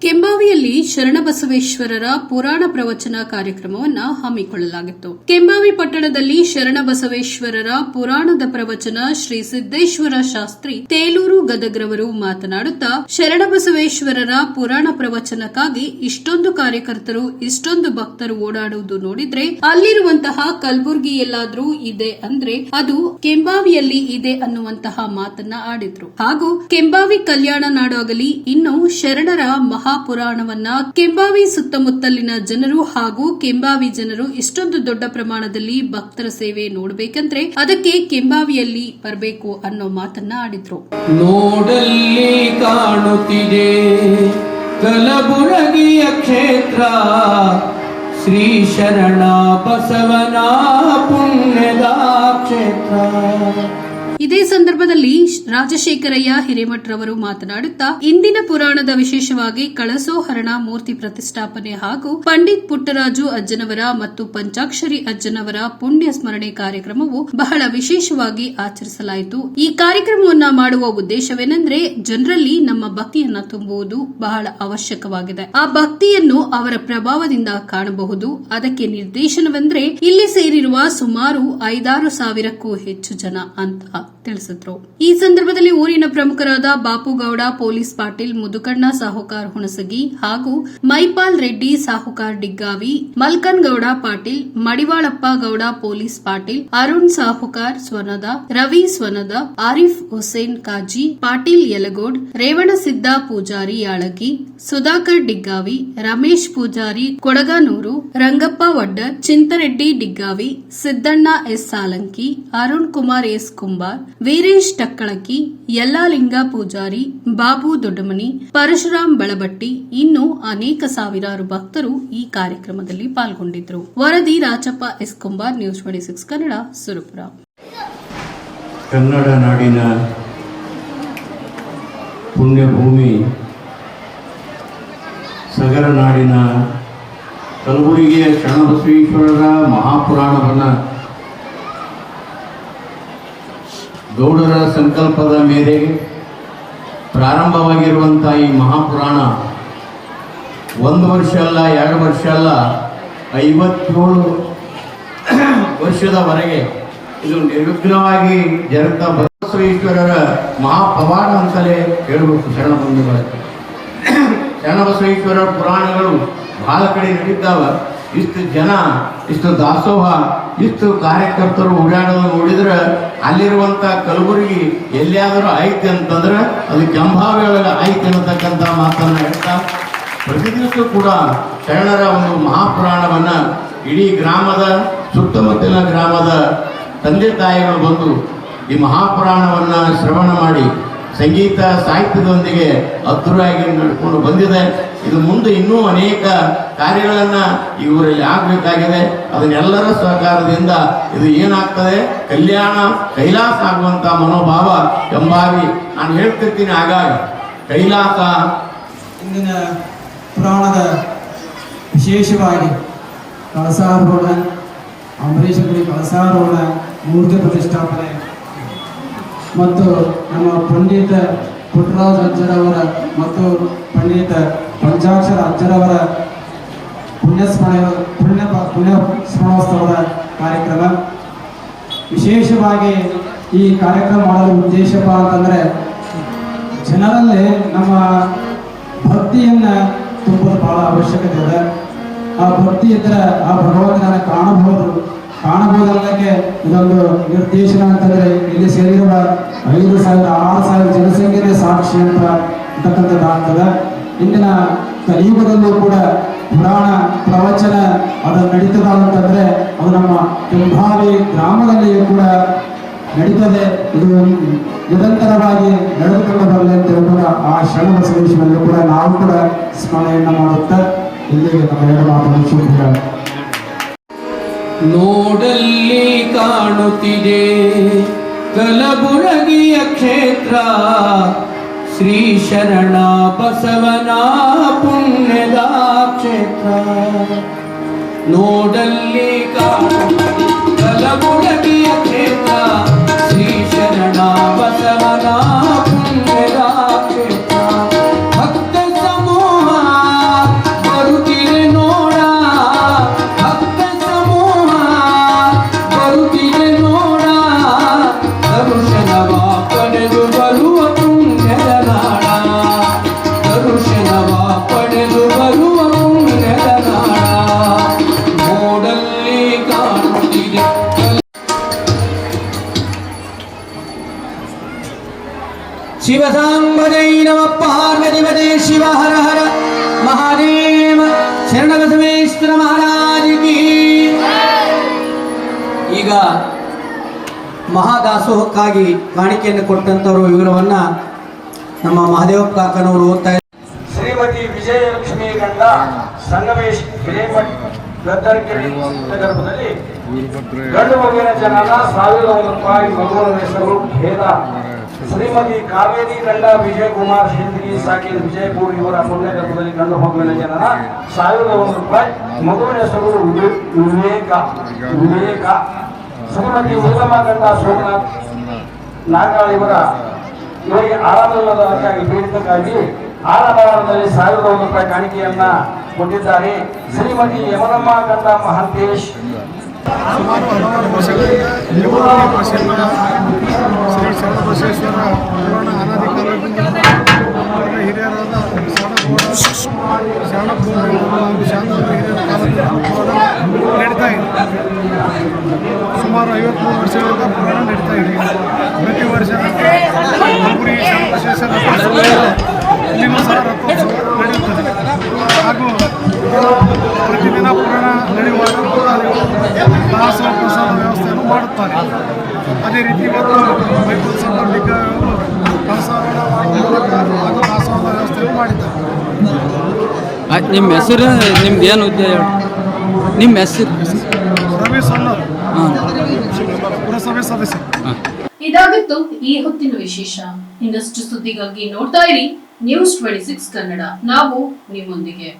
ಕೆಂಬಾವಿಯಲ್ಲಿ ಶರಣಬಸವೇಶ್ವರರ ಪುರಾಣ ಪ್ರವಚನ ಕಾರ್ಯಕ್ರಮವನ್ನು ಹಮ್ಮಿಕೊಳ್ಳಲಾಗಿತ್ತು. ಕೆಂಬಾವಿ ಪಟ್ಟಣದಲ್ಲಿ ಶರಣಬಸವೇಶ್ವರರ ಪುರಾಣದ ಪ್ರವಚನ ಶ್ರೀ ಸಿದ್ದೇಶ್ವರ ಶಾಸ್ತ್ರಿ ತೇಲೂರು ಗದಗ್ರವರು ಮಾತನಾಡುತ್ತಾ, ಶರಣಬಸವೇಶ್ವರರ ಪುರಾಣ ಪ್ರವಚನಕ್ಕಾಗಿ ಇಷ್ಟೊಂದು ಕಾರ್ಯಕರ್ತರು, ಇಷ್ಟೊಂದು ಭಕ್ತರು ಓಡಾಡುವುದು ನೋಡಿದ್ರೆ ಅಲ್ಲಿರುವಂತಹ ಕಲ್ಬುರ್ಗಿ ಎಲ್ಲಾದ್ರೂ ಇದೆ ಅಂದ್ರೆ ಅದು ಕೆಂಬಾವಿಯಲ್ಲಿ ಇದೆ ಅನ್ನುವಂತಹ ಮಾತನ್ನ ಆಡಿದ್ರು. ಹಾಗೂ ಕೆಂಬಾವಿ ಕಲ್ಯಾಣ ನಾಡಾಗಲಿ ಇನ್ನು ಶರಣರ ಮಹಾಪುರಾಣವನ್ನ ಕೆಂಬಾವಿ ಸುತ್ತಮುತ್ತಲಿನ ಜನರು ಹಾಗೂ ಕೆಂಬಾವಿ ಜನರು ಇಷ್ಟೊಂದು ದೊಡ್ಡ ಪ್ರಮಾಣದಲ್ಲಿ ಭಕ್ತರ ಸೇವೆ ನೋಡಬೇಕಂದ್ರೆ ಅದಕ್ಕೆ ಕೆಂಬಾವಿಯಲ್ಲಿ ಬರಬೇಕು ಅನ್ನೋ ಮಾತನ್ನ ಆಡಿದ್ರು. ನೋಡಲ್ಲಿ ಕಾಣುತ್ತಿದೆ ಕಲಬುರಗಿಯ ಕ್ಷೇತ್ರ. ಶ್ರೀ ಶರಣ ಬಸವನ ಪುಣ್ಯದ ಕ್ಷೇತ್ರ. ಇದೇ ಸಂದರ್ಭದಲ್ಲಿ ರಾಜಶೇಖರಯ್ಯ ಹಿರೇಮಠರವರು ಮಾತನಾಡುತ್ತಾ, ಇಂದಿನ ಪುರಾಣದ ವಿಶೇಷವಾಗಿ ಕಳಸೋಹರಣ ಮೂರ್ತಿ ಪ್ರತಿಷ್ಠಾಪನೆ ಹಾಗೂ ಪಂಡಿತ್ ಪುಟ್ಟರಾಜು ಅಜ್ಜನವರ ಮತ್ತು ಪಂಚಾಕ್ಷರಿ ಅಜ್ಜನವರ ಪುಣ್ಯ ಸ್ಮರಣೆ ಕಾರ್ಯಕ್ರಮವು ಬಹಳ ವಿಶೇಷವಾಗಿ ಆಚರಿಸಲಾಯಿತು. ಈ ಕಾರ್ಯಕ್ರಮವನ್ನ ಮಾಡುವ ಉದ್ದೇಶವೇನೆಂದರೆ, ಜನರಲ್ಲಿ ನಮ್ಮ ಭಕ್ತಿಯನ್ನ ತುಂಬುವುದು ಬಹಳ ಅವಶ್ಯಕವಾಗಿದೆ. ಆ ಭಕ್ತಿಯನ್ನು ಅವರ ಪ್ರಭಾವದಿಂದ ಕಾಣಬಹುದು. ಅದಕ್ಕೆ ನಿರ್ದೇಶನವೆಂದರೆ, ಇಲ್ಲಿ ಸೇರಿರುವ ಸುಮಾರು ಐದಾರು ಸಾವಿರಕ್ಕೂ ಹೆಚ್ಚು ಜನ ಅಂತ. ತಿಳಿಸಿದ್ರು. ಈ ಸಂದರ್ಭದಲ್ಲಿ ಊರಿನ ಪ್ರಮುಖರಾದ ಬಾಪುಗೌಡ, ಪೊಲೀಸ್ ಪಾಟೀಲ್, ಮುದುಕಣ್ಣ ಸಾಹುಕಾರ್ ಹುಣಸಗಿ ಹಾಗೂ Maipal Reddy, Sahukar Diggavi Malkan Gouda Patil, Madivalappa Gouda, police Patil, Arun Sahukar Swanada, Ravi Swanada, Arif Hussain Kazi, Patil Yalagod Revanasiddha Pujari Yalagi Sudhakar Diggavi, Ramesh Pujari, Kodaganur, Rangappa Vadda, Chintareddy Diggavi, Siddanna S Salanki, Arun Kumar S Kumbar Veeresh Takkalaki, Yallalinga Pujari, Babu Doddamani, Parashuram Balabatti ಇನ್ನು ಅನೇಕ ಸಾವಿರಾರು ಭಕ್ತರು ಈ ಕಾರ್ಯಕ್ರಮದಲ್ಲಿ ಪಾಲ್ಗೊಂಡಿದ್ದರು. ವರದಿ Rajappa S Kumbar news twenty six Kannada, Surapura. Kannada ನಾಡಿನ ಪುಣ್ಯಭೂಮಿ ಸಗರ ನಾಡಿನ ಕಲಬುರಗಿಯ ಶರಣಬಸವೇಶ್ವರರ ಮಹಾಪುರಾಣವನ್ನು ಗೌಡರ ಸಂಕಲ್ಪದ ಮೇರೆಗೆ ಪ್ರಾರಂಭವಾಗಿರುವಂಥ ಈ ಮಹಾಪುರಾಣ ಒಂದು ವರ್ಷ ಅಲ್ಲ, ಎರಡು ವರ್ಷ ಅಲ್ಲ, ಐವತ್ತೇಳು ವರ್ಷದವರೆಗೆ ಇದು ನಿರ್ವಿಘ್ನವಾಗಿ ಜರುಗ್ತಾ ಬಸವೇಶ್ವರರ ಮಹಾಪವಾಡ ಅಂತಲೇ ಹೇಳಬೇಕು ಶರಣ ಬಂಧುಗಳೇ ಶರಣಬಸವೇಶ್ವರರ ಪುರಾಣಗಳು ಬಹಳ ಕಡೆ ನಡೀತಾವ. ಇಷ್ಟು ಜನ, ಇಷ್ಟು ದಾಸೋಹ, ಇಷ್ಟು ಕಾರ್ಯಕರ್ತರು ಓಡಾಡೋದು ನೋಡಿದ್ರೆ ಅಲ್ಲಿರುವಂಥ ಕಲಬುರಗಿ ಎಲ್ಲಿಯಾದರೂ ಐತಿ ಅಂತಂದ್ರೆ ಅದು ಕೆಂಭಾವಿ ಒಳಗೆ ಐತಿ ಅನ್ನತಕ್ಕಂಥ ಮಾತನ್ನು ಹೇಳ್ತಾ ಪ್ರತಿ ದಿವಸ ಕೂಡ ಶರಣರ ಒಂದು ಮಹಾಪುರಾಣವನ್ನ ಇಡೀ ಗ್ರಾಮದ, ಸುತ್ತಮುತ್ತಲಿನ ಗ್ರಾಮದ ತಂದೆ ತಾಯಿಗಳು ಬಂದು ಈ ಮಹಾಪುರಾಣವನ್ನ ಶ್ರವಣ ಮಾಡಿ ಸಂಗೀತ ಸಾಹಿತ್ಯದೊಂದಿಗೆ ಅದ್ಧೂರಿಯಾಗಿ ನಡ್ಕೊಂಡು ಬಂದಿದೆ. ಇದು ಮುಂದೆ ಇನ್ನೂ ಅನೇಕ ಕಾರ್ಯಗಳನ್ನು ಈ ಊರಲ್ಲಿ ಆಗಬೇಕಾಗಿದೆ. ಅದನ್ನೆಲ್ಲರ ಸಹಕಾರದಿಂದ ಇದು ಏನಾಗ್ತದೆ? ಕಲ್ಯಾಣ ಕೈಲಾಸ ಆಗುವಂತ ಮನೋಭಾವ ಎಂಬಾಗಿ ನಾನು ಹೇಳ್ತಿರ್ತೀನಿ. ಹಾಗಾಗಿ ಕೈಲಾಸ ಇಂದಿನ ಪುರಾಣದ ವಿಶೇಷವಾಗಿ ಕಳಸಾರೋಹಣ, ಅಂಬರೀಷ್ ಕಳಸಾರೋಹಣ, ಮೂರ್ತಿ ಪ್ರತಿಷ್ಠಾಪನೆ. ಮತ್ತು ನಮ್ಮ ಪಂಡಿತ ಪುಟ್ಟರಾಜ ಅಜ್ಜರವರ ಮತ್ತು ಪಂಡಿತ ಪಂಚಾಕ್ಷರ ಅಜ್ಜರವರ ಪುಣ್ಯಸ್ಮರಣ, ಪುಣ್ಯ ಪುಣ್ಯ ಸ್ಮರಣೋತ್ಸವದ ಕಾರ್ಯಕ್ರಮ. ವಿಶೇಷವಾಗಿ ಈ ಕಾರ್ಯಕ್ರಮ ಮಾಡಲು ಉದ್ದೇಶಪ್ಪ ಅಂತಂದರೆ, ಜನರಲ್ಲಿ ನಮ್ಮ ಭಕ್ತಿಯನ್ನು ತುಂಬಲು ಬಹಳ ಅವಶ್ಯಕತೆ ಇದೆ ಆ ಭಕ್ತಿ ಇದ್ದರೆ ಆ ಭಗವಂತನನ್ನು ಕಾಣಬಹುದು. ಕಾಣಬಹುದಲ್ಲಕ್ಕೆ ಇದೊಂದು ನಿರ್ದೇಶನ ಅಂತಂದ್ರೆ ಇಲ್ಲಿ ಸೇರಿರುವ ಐದು ಸಾವಿರ ಆರು ಸಾವಿರ ಜನಸಂಖ್ಯೆನೇ ಸಾಕ್ಷಿ ಅಂತ ಅಂತಕ್ಕಂಥದ್ದಾಗ್ತದೆ ಇಂದಿನ ಕಲಿಯುಗದಲ್ಲೂ ಕೂಡ ಪುರಾಣ ಪ್ರವಚನ ಅದು ನಡೀತದ ಅಂತಂದ್ರೆ ಅದು ನಮ್ಮ ತುಂಬಾವಿ ಗ್ರಾಮದಲ್ಲಿಯೂ ಕೂಡ ನಡೀತದೆ. ಇದು ನಿರಂತರವಾಗಿ ನಡೆದುಕೊಂಡು ಬರಲಿ ಅಂತ ಹೇಳ್ಬೋದು ಆ ಶರಣ ಬಸವೇಶ್ವರಲ್ಲೂ ಕೂಡ ನಾವು ಕೂಡ ಸ್ಮರಣೆಯನ್ನು ಮಾಡುತ್ತಾ ಇಲ್ಲಿಗೆ ನಮ್ಮ ಎರಡು ಮಾತನ್ನು ನೋಡಲ್ಲಿ ಕಾಣುತ್ತಿದೆ ಕಲಬುರಗಿಯ ಕ್ಷೇತ್ರ. ಶ್ರೀ ಶರಣ ಬಸವನ ಪುಣ್ಯದ ಕ್ಷೇತ್ರ. ನೋಡಲ್ಲಿ ಕಾಣುತ್ತಿದೆ ಪುಣ್ಯದ ಕ್ಷೇತ್ರ. ಭಜೈ ನಮ ಪಾರ್ವತಿಪದೇ ಶಿವ ಹರ ಹರ ಮಹಾದೇವ ಶರಣಬಸವೇಶ್ವರ ಮಹಾರಾಜ ಈಗ ಮಹಾದಾಸೋಹಕ್ಕಾಗಿ ಕಾಣಿಕೆಯನ್ನು ಕೊಟ್ಟಂತವರು ವಿವರವನ್ನ ನಮ್ಮ ಮಹಾದೇವ ಕಾಕನವರು ಓದ್ತಾ ಶ್ರೀಮತಿ ವಿಜಯಲಕ್ಷ್ಮಿ ಗಂಡ ಸಂಗಮೇಶ್ ಗರ್ಭದಲ್ಲಿ ಗಂಡು ಮಗುವಿನ ಜನನ ಸಾವಿರದ ಒಂದು ರೂಪಾಯಿ ಮಗುವಿನ ಹೆಸರು ಭೇದ ಶ್ರೀಮತಿ ಕಾವೇರಿ ಗಂಡ ವಿಜಯಕುಮಾರ್ ಶಿಂದಗಿ ಸಾಕಿದ ವಿಜಯಪುರ ಇವರ ಪುಣ್ಯ ಕಂಡು ಗಂಡು ಜನರ ಸಾವಿರದ ಒಂದು ರೂಪಾಯಿ ಮಗುವಿನ ಹೆಸರು ವಿವೇಕ. ವಿವೇಕ. ಶ್ರೀಮತಿ ಉತ್ತಮ ಗಂಡ ಸೋಮನಾಥ್. ನಾಗಾಳ್ ಇವರ ಇವರಿಗೆ ಆರಾಮವಿಲ್ಲದಕ್ಕಾಗಿ ಪೀಡಿತಕ್ಕಾಗಿ ಆರಾಮದಲ್ಲಿ ಸಾವಿರದ ಒಂದು ರೂಪಾಯಿ ಕಾಣಿಕೆಯನ್ನ ಕೊಟ್ಟಿದ್ದಾರೆ. ಶ್ರೀಮತಿ ಯಮನಮ್ಮ ಗಂಡ ಮಹಾಂತೇಶ್. ಸುಮಾರು ಹಲವಾರು ವರ್ಷಗಳಿಂದ ದೇವರಾಯ ಪ್ರಸಿದ್ಧ ಶ್ರೀ ಶರಣಬಸವೇಶ್ವರ ಪುರಾಣ ಅನಾದಿ ಹಿರಿಯರಾದ ಶರಣಗೌಡ ಶರಣಪ್ಪಗೌಡ ಹಾಗೂ ಹಿರಿಯರ ನಡೀತಾ ಇದೆ. ಸುಮಾರು ಐವತ್ಮೂರು ವರ್ಷಗಳಿಂದ ಪುರಾಣ ನಡೀತಾ ಇದೆ. ಪ್ರತಿ ವರ್ಷ ಹುಡುಗರಿ ಶರಣಬಸವೇಶ್ವರ ರಥೋತ್ಸವ ಇಲ್ಲಿನೂ ಸಹ ನಡೆಯುತ್ತದೆ. ಹಾಗೂ ಪ್ರತಿದಿನ ಪುರಾಣ ನಡೆಯುವಾಗ ಕೂಡ ದಾಸ ಪ್ರಸಾದ ವ್ಯವಸ್ಥೆಯನ್ನು ಮಾಡುತ್ತಾರೆ. ಅದೇ ರೀತಿ ಇವತ್ತು ಬೈಬಲ್ ಸಂಬಂಧಿಕ ಮೂಲಕ ಹಾಗೂ ದಾಸೋಹದ ವ್ಯವಸ್ಥೆಯನ್ನು ಮಾಡಿದ್ದಾರೆ. ಆಯ್ತು ನಿಮ್ಮ ಹೆಸರು ನಿಮ್ದು ಏನು ಉದ್ಯೋಗ ನಿಮ್ಮ ಹೆಸರು? ರವಿ ಸೊನ್ನರು ಪುರಸಭೆ ಸದಸ್ಯ. ಇದಾಗಿತ್ತು ಈ ಹೊತ್ತಿನ ವಿಶೇಷ. ಇನ್ನಷ್ಟು ಸುದ್ದಿಗಾಗಿ ನೋಡ್ತಾ ಇರಿ ನ್ಯೂಸ್ ಟ್ವೆಂಟಿ ಸಿಕ್ಸ್ ಕನ್ನಡ. ನಾವು ನಿಮ್ಮೊಂದಿಗೆ.